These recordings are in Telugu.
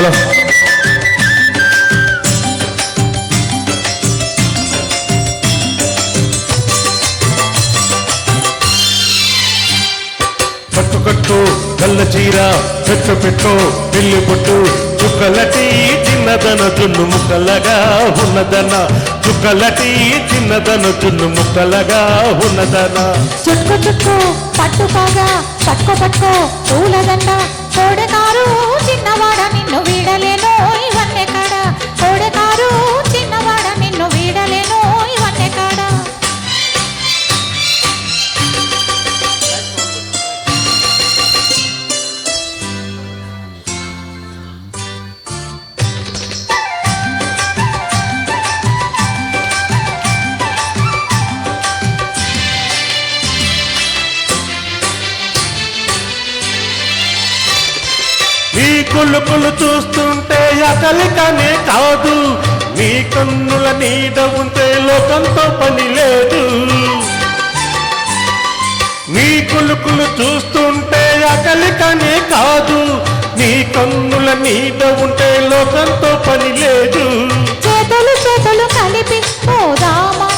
హలో కట్టు కళ్ళ చీర పెట్టు పెట్టు పెళ్ళి పొట్టు చుక్కలటి చిన్నదన జున్ను ముక్కలగా ఉన్నదన. చుక్కలటి చిన్నదన జున్ను ముక్కలగా ఉన్నదన. చుక్కు చుక్కు పట్టు కాగా పట్టుకో పట్టుకో పూలదండ కోడ ఈ కులుకులు చూస్తుంటే అకలికనే కాదు. మీ కన్నుల నీడ ఉంటే లోకంతో పని లేదు. మీ కులుకులు చూస్తుంటే అకలికనే కాదు. మీ కన్నుల నీడ ఉంటే లోకంతో పని లేదు. చేతులు చేతులు కలిపి పోదామా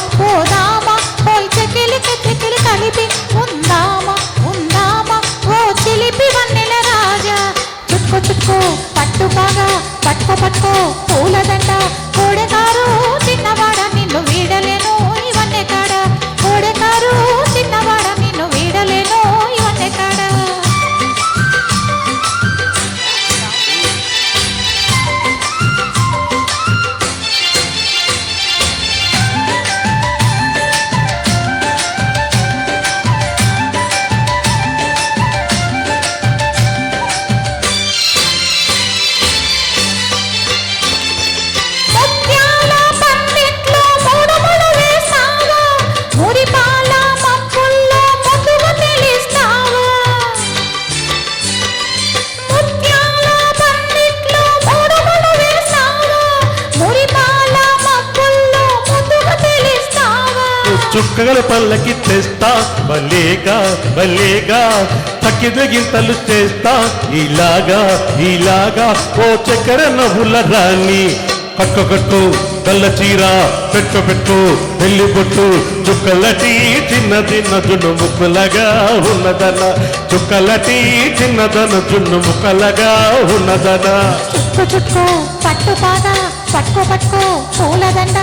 చుక్కగల చుక్కల పల్లకి తెస్తా భలేగా భలేగా తక్కిదగింతలు చేస్తా ఇలాగా ఇలాగా ఓ చక్కెర నవ్వుల రాణి. కట్టుకట్టు కట్టు కళ్ళ చీర పెట్టు పెట్టు పెళ్ళి పొట్టు చుక్కలటి చిన్నది నదును ముక్కలగా ఉన్నదన. చుక్కలటి చిన్నదన జున్ను ముక్కలగా ఉన్నదన. చుట్కు చుట్కు పట్టు పాగా పట్టుకో పట్టుకో పూలదండ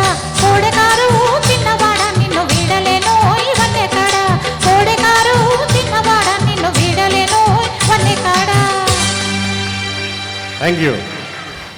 Thank you.